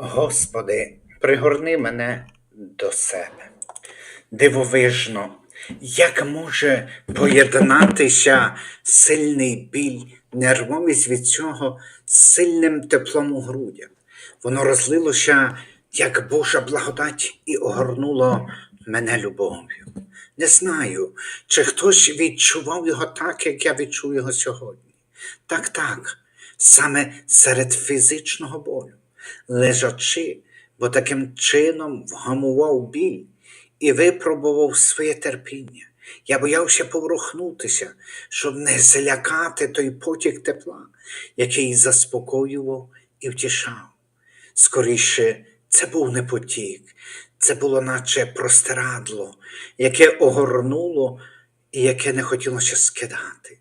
Господи, пригорни мене до себе. Дивовижно, як може поєднатися сильний біль, нервовість від цього сильним теплом у грудях. Воно розлилося, як Божа благодать, і огорнуло мене любов'ю. Не знаю, чи хтось відчував його так, як я відчув його сьогодні. Так, так, саме серед фізичного болю, лежачи, бо таким чином вгамував біль і випробував своє терпіння. Я боявся поворухнутися, щоб не злякати той потік тепла, який заспокоював і втішав. Скоріше, це був не потік, це було наче простирадло, яке огорнуло і яке не хотілося скидати.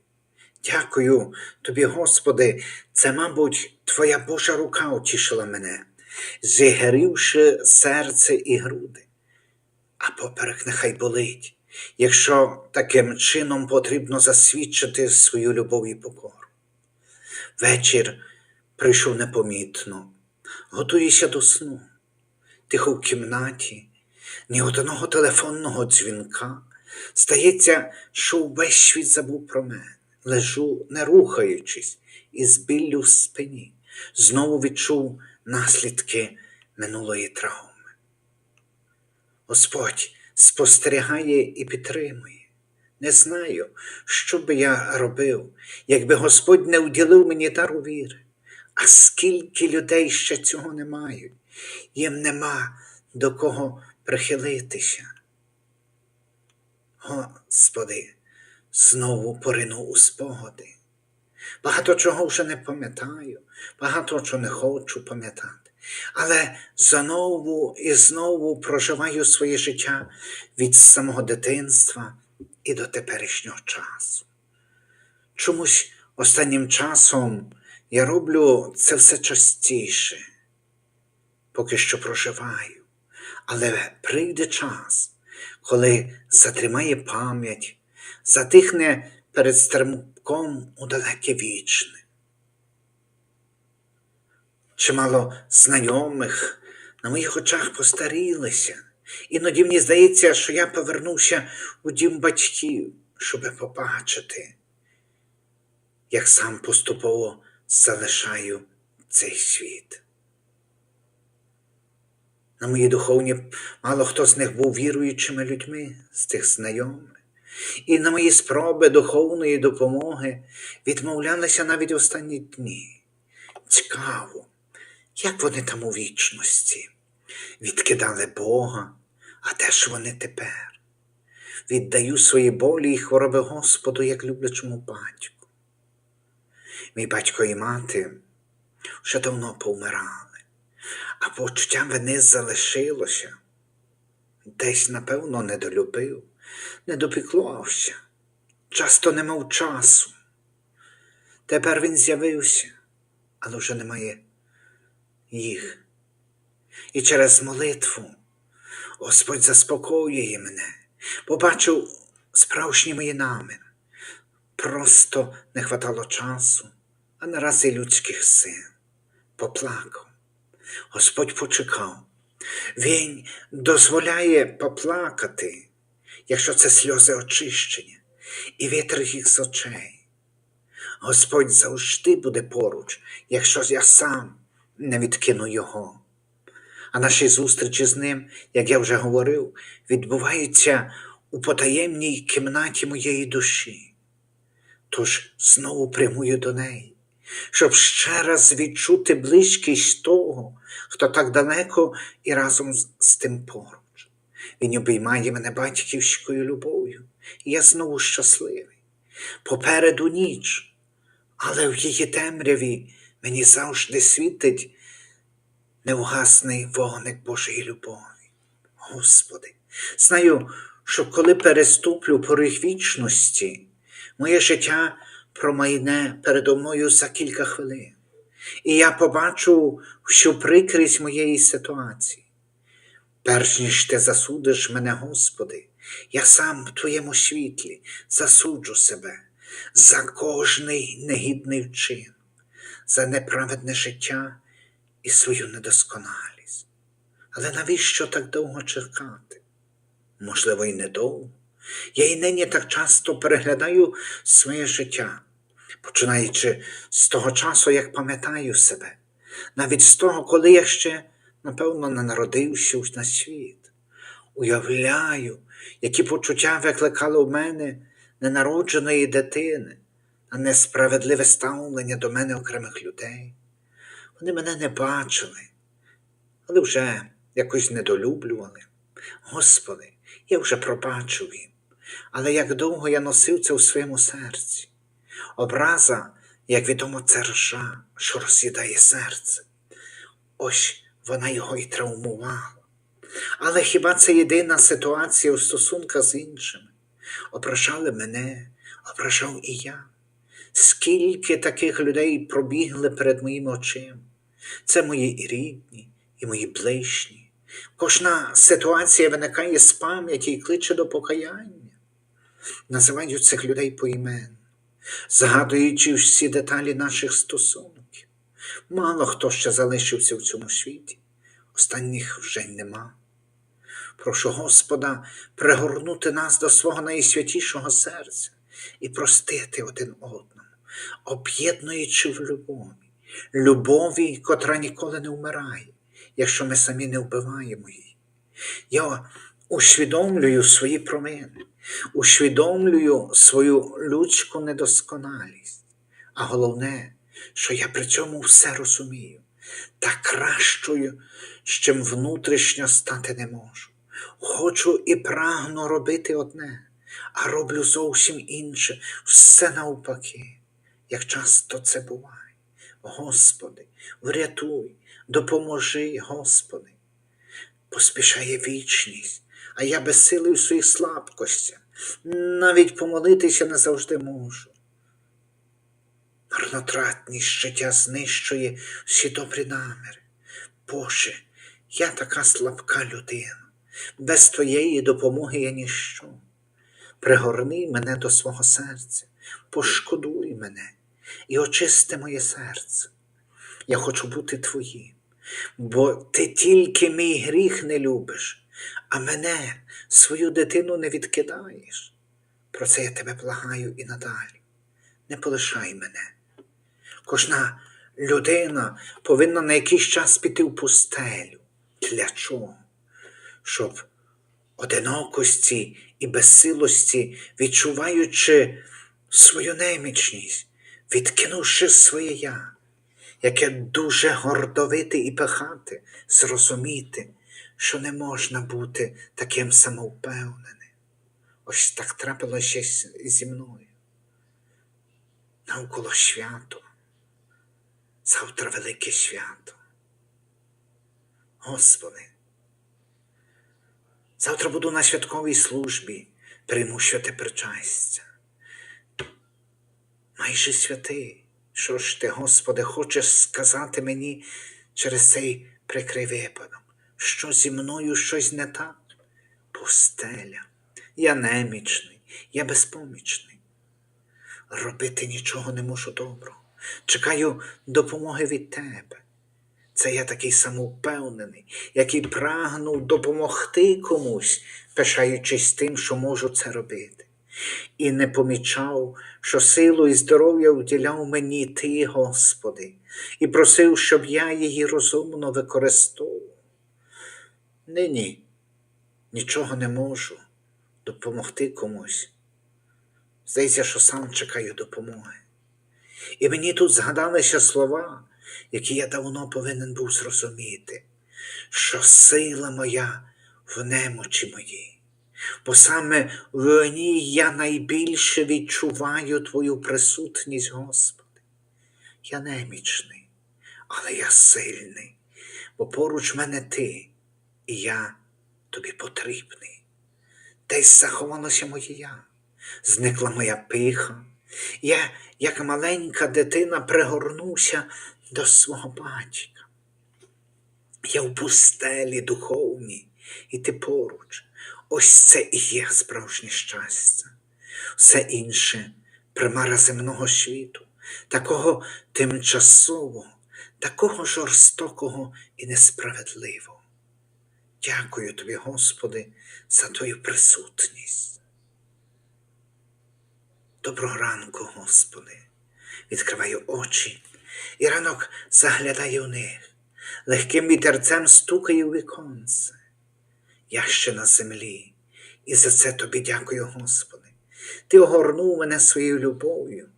Дякую тобі, Господи, це, мабуть, Твоя Божа рука утішила мене, зігрівши серце і груди. А поперек нехай болить, якщо таким чином потрібно засвідчити свою любов і покору. Вечір прийшов непомітно, готуюся до сну. Тихо в кімнаті, ні одного телефонного дзвінка. Стається, що увесь світ забув про мене. Лежу, не рухаючись, із біллю в спині, знову відчув наслідки минулої травми. Господь спостерігає і підтримує. Не знаю, що би я робив, якби Господь не уділив мені дару віри. А скільки людей ще цього не мають, їм нема до кого прихилитися. Господи, знову поринув у спогади. Багато чого вже не пам'ятаю, багато чого не хочу пам'ятати, але знову і знову проживаю своє життя від самого дитинства і до теперішнього часу. Чомусь останнім часом я роблю це все частіше, поки що проживаю, але прийде час, коли затримає пам'ять, затихне перед стримком у далеке вічне. Чимало знайомих на моїх очах постарілися. Іноді мені здається, що я повернувся у дім батьків, щоби побачити, як сам поступово залишаю цей світ. На мої духовні мало хто з них був віруючими людьми, з тих знайомих, і на мої спроби духовної допомоги відмовлялися навіть останні дні. Цікаво, як вони там у вічності, відкидали Бога, а де ж вони тепер? Віддаю свої болі і хвороби Господу, як люблячому батьку. Мій батько і мати вже давно повмирали, а почуття вини залишилося. Десь, напевно, недолюбив, не допіклувався, часто не мав часу. Тепер він з'явився, але вже немає їх. І через молитву Господь заспокоює мене, побачив справжні мої намір. Просто не хватало часу, а нараз і людських сил. Поплакав. Господь почекав. Він дозволяє поплакати, якщо це сльози очищення, і вітер їх з очей. Господь завжди буде поруч, якщо я сам не відкину його. А наші зустрічі з ним, як я вже говорив, відбуваються у потаємній кімнаті моєї душі. Тож знову прямую до неї, щоб ще раз відчути близькість того, хто так далеко і разом з, тим поруч. Він обіймає мене батьківською любов'ю, і я знову щасливий. Попереду ніч, але в її темряві мені завжди світить невгасний вогник Божої любові. Господи, знаю, що коли переступлю поріг вічності, моє життя промайне передо мною за кілька хвилин, і я побачу всю прикрість моєї ситуації. Перш ніж ти засудиш мене, Господи, я сам в Твоєму світлі засуджу себе за кожний негідний вчин, за неправедне життя і свою недосконалість. Але навіщо так довго чекати? Можливо, і недовго. Я і нині так часто переглядаю своє життя, починаючи з того часу, як пам'ятаю себе, навіть з того, коли я ще, напевно, не народився на світ. Уявляю, які почуття викликали в мене ненародженої дитини, а несправедливе ставлення до мене окремих людей. Вони мене не бачили, але вже якось недолюблювали. Господи, я вже пробачив їм, але як довго я носив це у своєму серці. Образа, як відомо, це ржа, що роз'їдає серце. Ось вона його і травмувала. Але хіба це єдина ситуація у стосунках з іншими? Ображали мене, ображав і я. Скільки таких людей пробігли перед моїми очима? Це мої і рідні, і мої ближні. Кожна ситуація виникає з пам'яті і кличе до покаяння. Називаю цих людей поіменно, згадуючи всі деталі наших стосунків. Мало хто ще залишився в цьому світі, останніх вже й нема. Прошу Господа пригорнути нас до свого найсвятішого серця і простити один одному, об'єднуючи в любові, любові, котра ніколи не вмирає, якщо ми самі не вбиваємо її. Я усвідомлюю свої провини, усвідомлюю свою людську недосконалість, а головне, що я при цьому все розумію, та кращою, чим внутрішньо стати не можу. Хочу і прагну робити одне, а роблю зовсім інше, все навпаки, як часто це буває. Господи, врятуй, допоможи, Господи. Поспішає вічність, а я безсилий у своїх слабкостях, навіть помолитися не завжди можу. Марнотратність життя знищує всі добрі наміри. Боже, я така слабка людина, без Твоєї допомоги я ніщо. Пригорни мене до свого серця, пошкодуй мене і очисти моє серце. Я хочу бути Твоїм, бо Ти тільки мій гріх не любиш, а мене, свою дитину, не відкидаєш. Про це я тебе благаю і надалі. Не полишай мене. Кожна людина повинна на якийсь час піти в пустелю. Для чого? Щоб одинокості і безсилості, відчуваючи свою немічність, відкинувши своє я, яке дуже гордовите і пихати, зрозуміти, що не можна бути таким самовпевненим. Ось так трапилося зі мною. Навколо свято. Завтра велике свято. Господи, завтра буду на святковій службі, прийму святе причастя. Майже святий, що ж ти, Господи, хочеш сказати мені через цей прикрий випадок, що зі мною щось не так? Пустеля, я немічний, я безпомічний. Робити нічого не можу доброго. Чекаю допомоги від тебе. Це я такий самовпевнений, який прагнув допомогти комусь, пишаючись тим, що можу це робити. І не помічав, що силу і здоров'я вділяв мені Ти, Господи, і просив, щоб я її розумно використовував. Нині нічого не можу допомогти комусь. Здається, що сам чекаю допомоги. І мені тут згадалися слова, які я давно повинен був зрозуміти, що сила моя в немочі моїй, бо саме в ній я найбільше відчуваю Твою присутність, Господи. Я немічний, але я сильний, бо поруч мене Ти, і я тобі потрібний. Десь заховалося моє я, зникла моя пиха. Я, як маленька дитина, пригорнувся до свого батька. Я в пустелі духовній, і ти поруч. Ось це і є справжнє щастя. Все інше примара земного світу, такого тимчасового, такого жорстокого і несправедливого. Дякую тобі, Господи, за Твою присутність. Доброго ранку, Господи, відкриваю очі, і ранок заглядає у них, легким вітерцем стукає у віконце. Я ще на землі, і за це тобі дякую, Господи. Ти огорнув мене своєю любов'ю,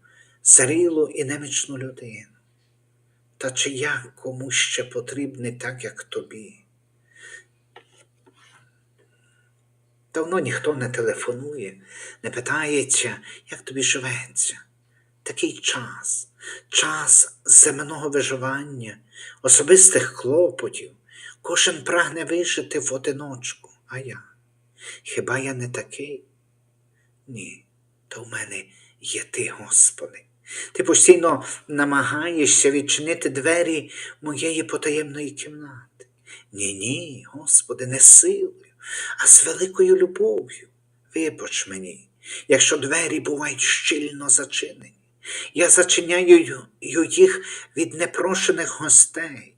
зрілу і немічну людину. Та чи я комусь ще потрібний так, як тобі? Давно ніхто не телефонує, не питається, як тобі живеться. Такий час, час земного виживання, особистих клопотів, кожен прагне вижити в одиночку, а я. Хіба я не такий? Ні, то в мене є ти, Господи. Ти постійно намагаєшся відчинити двері моєї потаємної кімнати. Ні, ні, Господи, не силою, а з великою любов'ю. Вибач мені, якщо двері бувають щільно зачинені. Я зачиняю їх від непрошених гостей,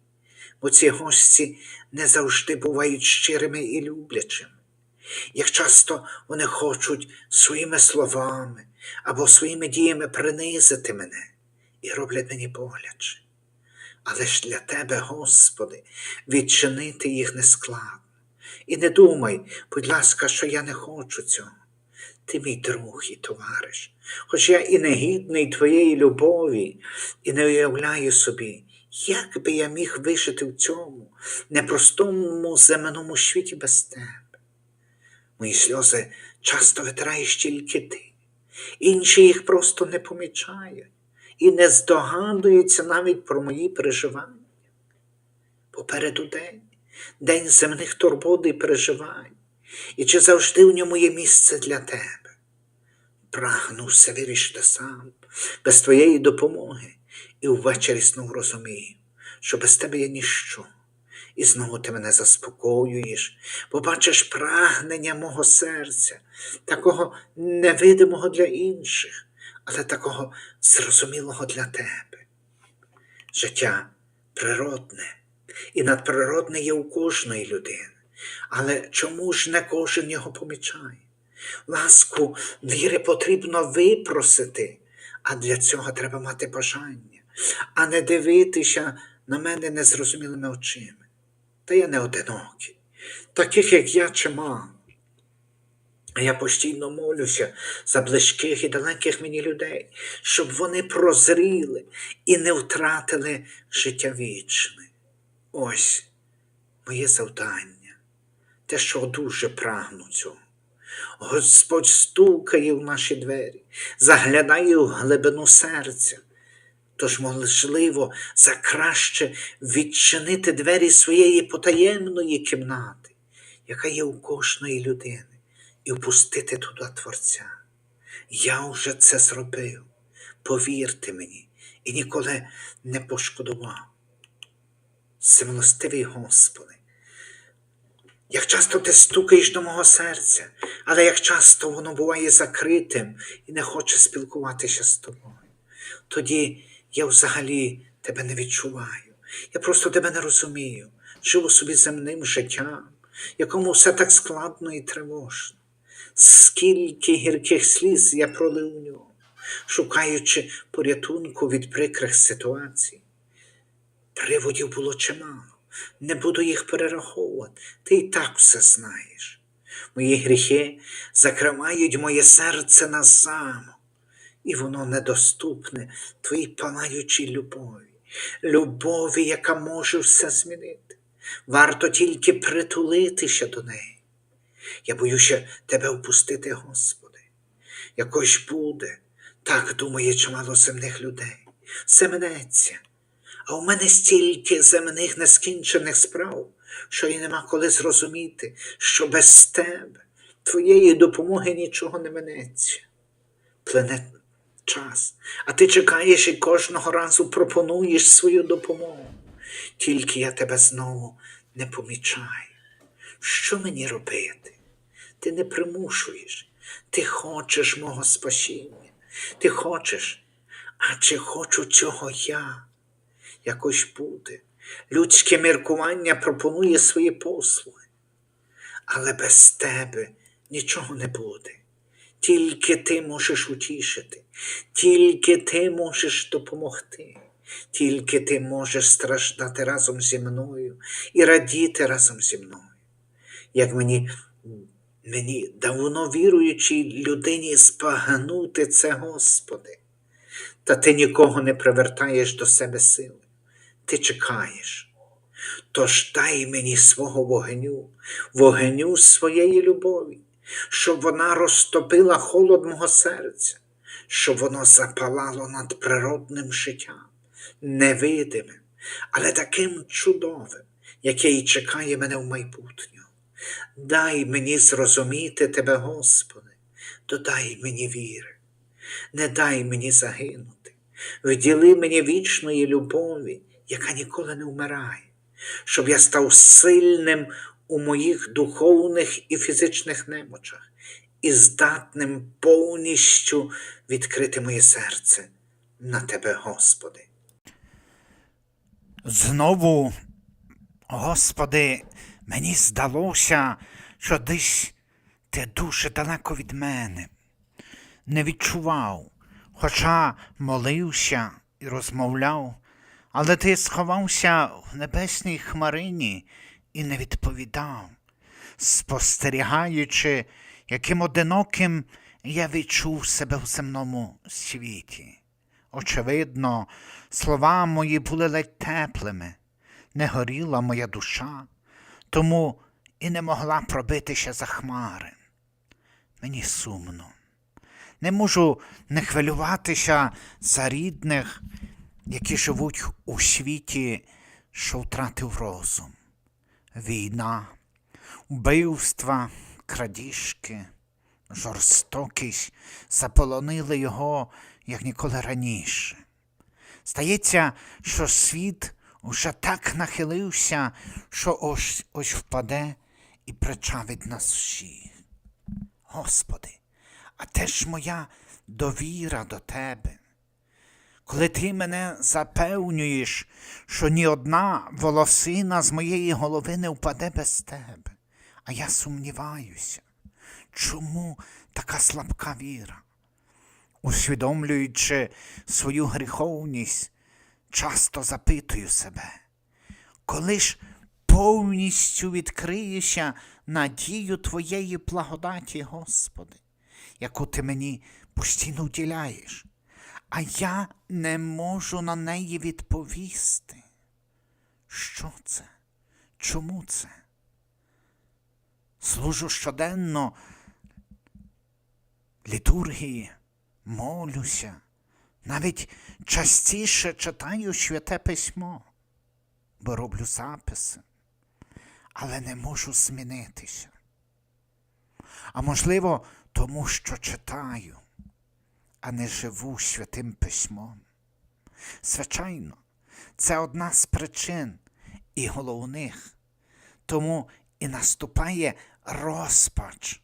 бо ці гості не завжди бувають щирими і люблячими. Як часто вони хочуть своїми словами або своїми діями принизити мене і роблять мені боляче. Але ж для тебе, Господи, відчинити їх не складно. І не думай, будь ласка, що я не хочу цього. Ти мій друг і товариш, хоч я і не гідний твоєї любові, і не уявляю собі, як би я міг вижити в цьому непростому земному світі без тебе. Мої сльози часто витираєш тільки ти, інші їх просто не помічають і не здогадуються навіть про мої переживання. Попереду день, день земних турбот і переживань, і чи завжди в ньому є місце для тебе? Прагну все вирішити сам, без твоєї допомоги, і ввечері знов розумію, що без тебе є ніщо. І знову ти мене заспокоюєш, побачиш прагнення мого серця, такого невидимого для інших, але такого зрозумілого для тебе. Життя природне і надприродне є у кожної людини, але чому ж не кожен його помічає? Ласку віри потрібно випросити, а для цього треба мати бажання, а не дивитися на мене незрозумілими очима. Та я не одинокий, таких, як я, чимало. Я постійно молюся за близьких і далеких мені людей, щоб вони прозріли і не втратили життя вічне. Ось моє завдання, те, що дуже прагну цього. Господь стукає в наші двері, заглядає в глибину серця. Тож, можливо, за краще відчинити двері своєї потаємної кімнати, яка є у кожної людини, і впустити туди Творця. Я вже це зробив, повірте мені, і ніколи не пошкодував. Всемилостивий Господи, як часто ти стукаєш до мого серця, але як часто воно буває закритим і не хоче спілкуватися з тобою, тоді я взагалі тебе не відчуваю. Я просто тебе не розумію, живу собі земним життям, якому все так складно і тривожно. Скільки гірких сліз я пролив у нього, шукаючи порятунку від прикрих ситуацій. Приводів було чимало, не буду їх перераховувати, ти і так все знаєш. Мої гріхи закривають моє серце на замок і воно недоступне твоїй палаючій любові, любові, яка може все змінити. Варто тільки притулитися до неї. Я боюся тебе впустити, Господи. Якось буде, так думає чимало земних людей. Все минеться. А у мене стільки земних нескінчених справ, що й нема коли зрозуміти, що без тебе, твоєї допомоги нічого не минеться. Плине час, а ти чекаєш і кожного разу пропонуєш свою допомогу. Тільки я тебе знову не помічаю. Що мені робити? Ти не примушуєш, ти хочеш мого спасіння, ти хочеш, а чи хочу цього я? Якось буде. Людське міркування пропонує свої послуги. Але без тебе нічого не буде. Тільки ти можеш утішити, тільки ти можеш допомогти, тільки ти можеш страждати разом зі мною і радіти разом зі мною. Як мені, мені давно віруючій людині спагнути це, Господи, та ти нікого не привертаєш до себе сили, ти чекаєш. Тож дай мені свого вогню, вогню своєї любові, щоб вона розтопила холод мого серця, щоб воно запалало над природним життям, невидимим, але таким чудовим, яке й чекає мене в майбутньому. Дай мені зрозуміти Тебе, Господи, додай мені віри, не дай мені загинути, вділи мені вічної любові, яка ніколи не вмирає щоб я став сильним у моїх духовних і фізичних немочах і здатним повністю відкрити моє серце на Тебе, Господи. Знову, Господи, мені здалося, що десь ти дуже далеко від мене. Не відчував, хоча молився і розмовляв, але ти сховався в небесній хмарині і не відповідав, спостерігаючи, яким одиноким я відчув себе в земному світі. Очевидно, слова мої були ледь теплими, не горіла моя душа, тому і не могла пробитися за хмари. Мені сумно. Не можу не хвилюватися за рідних, які живуть у світі, що втратив розум. Війна, вбивства, крадіжки, жорстокість заполонили його, як ніколи раніше. Стається, що світ уже так нахилився, що ось ось впаде і причавить нас всіх. Господи, а де ж моя довіра до Тебе? Коли ти мене запевнюєш, що ні одна волосина з моєї голови не впаде без тебе, а я сумніваюся, чому така слабка віра? Усвідомлюючи свою гріховність, часто запитую себе, коли ж повністю відкриєшся надію Твоєї благодаті, Господи, яку ти мені постійно вділяєш, а я не можу на неї відповісти. Що це? Чому це? Служу щоденно літургії, молюся, навіть частіше читаю святе письмо, бо роблю записи, але не можу змінитися. А можливо, тому що читаю, а не живу святим письмом. Звичайно, це одна з причин і головних. Тому і наступає розпач.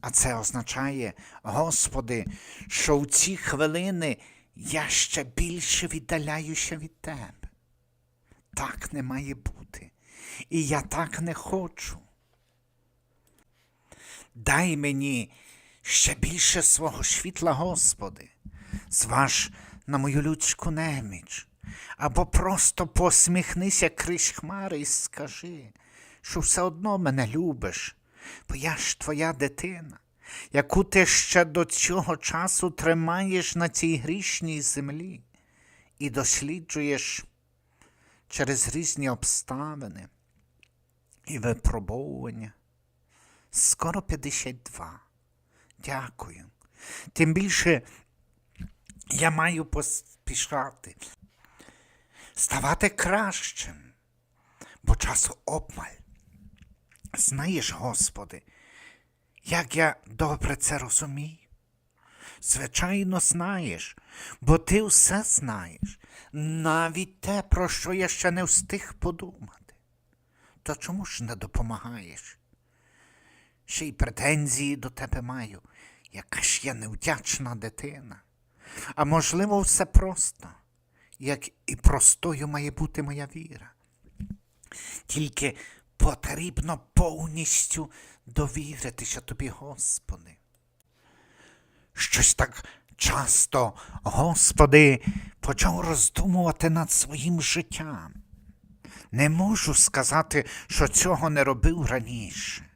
А це означає, Господи, що в ці хвилини я ще більше віддаляюся від Тебе. Так не має бути. І я так не хочу. Дай мені ще більше свого світла, Господи, зваж на мою людську неміч, або просто посміхнися крізь хмари і скажи, що все одно мене любиш, бо я ж твоя дитина, яку ти ще до цього часу тримаєш на цій грішній землі і досліджуєш через різні обставини і випробовування. Скоро 52. Дякую. Тим більше я маю поспішати, ставати кращим, бо часу обмаль. Знаєш, Господи, як я добре це розумію? Звичайно, знаєш, бо ти все знаєш, навіть те, про що я ще не встиг подумати. То чому ж не допомагаєш? Ще й претензії до тебе маю, яка ж я невдячна дитина. А можливо, все просто. як і простою має бути моя віра. Тільки потрібно повністю довіритися тобі, Господи. Щось так часто, Господи, почав роздумувати над своїм життям. Не можу сказати, що цього не робив раніше.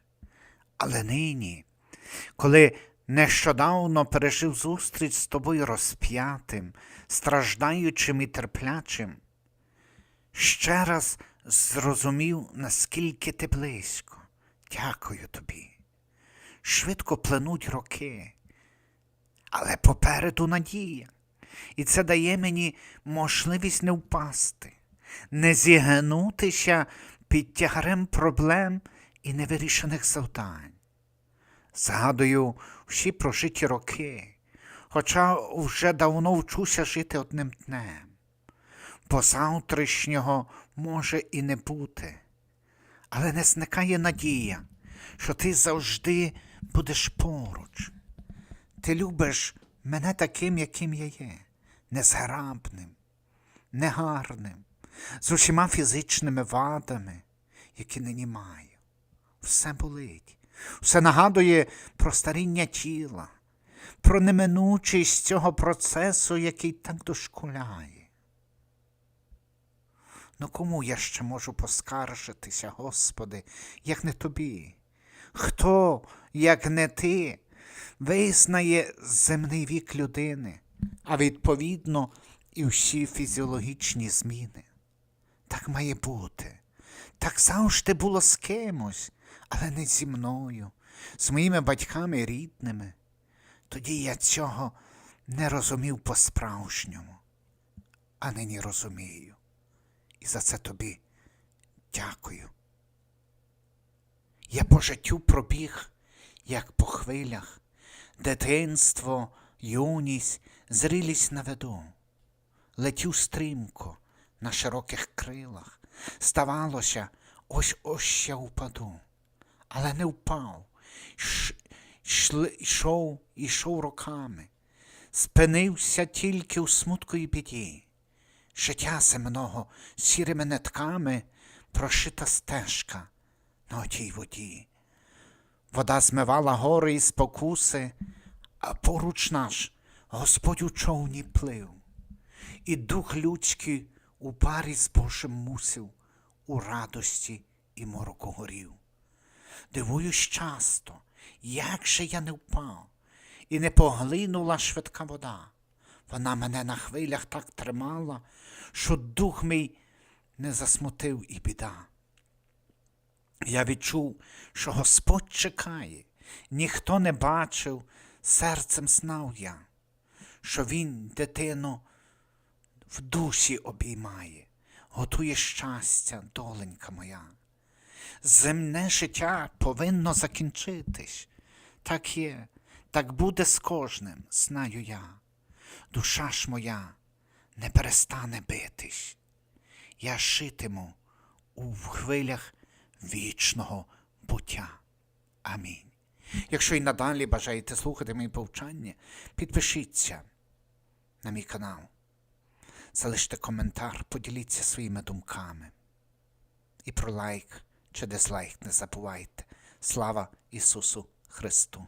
Але нині, коли нещодавно пережив зустріч з тобою розп'ятим, страждаючим і терплячим, ще раз зрозумів, наскільки ти близько. Дякую тобі. Швидко пленуть роки, але попереду надія. І це дає мені можливість не впасти, не зігнутися під тягарем проблем і невирішених завдань. Згадую всі прожиті роки, хоча вже давно вчуся жити одним днем, бо завтрашнього може і не бути. Але не зникає надія, що ти завжди будеш поруч. Ти любиш мене таким, яким я є, незграбним, негарним, з усіма фізичними вадами, які нині маю. Все болить, все нагадує про старіння тіла, про неминучість цього процесу, який так дошкуляє. Ну кому я ще можу поскаржитися, Господи, як не тобі? Хто, як не ти, визнає земний вік людини, а відповідно і всі фізіологічні зміни? Так має бути. Так завжди було з кимось, але не зі мною, з моїми батьками рідними. Тоді я цього не розумів по-справжньому, а нині розумію. І за це тобі дякую. Я по життю пробіг, як по хвилях, дитинство, юність, зрілість на виду. Летю стрімко на широких крилах. Ставалося, ось ось я впаду, але не впав. Йшов, йшов роками, спинився тільки у смутку і біді. Життя земного сірими нетками прошита стежка на отій воді. Вода змивала гори і спокуси, а поруч наш Господь у човні плив, і дух людський у парі з Божим мусив, у радості і мороку горів. Дивуюсь часто, як же я не впав, і не поглинула швидка вода. Вона мене на хвилях так тримала, що дух мій не засмутив і біда. Я відчув, що Господь чекає, ніхто не бачив, серцем знав я, що Він дитину в душі обіймає, готує щастя, доленька моя. Земне життя повинно закінчитись. Так є, так буде з кожним, знаю я. Душа ж моя не перестане битись. Я житиму у хвилях вічного буття. Амінь. Якщо і надалі бажаєте слухати мої повчання, підпишіться на мій канал, залиште коментар, поділіться своїми думками. І про лайк чи дизлайк не забувайте. Слава Ісусу Христу!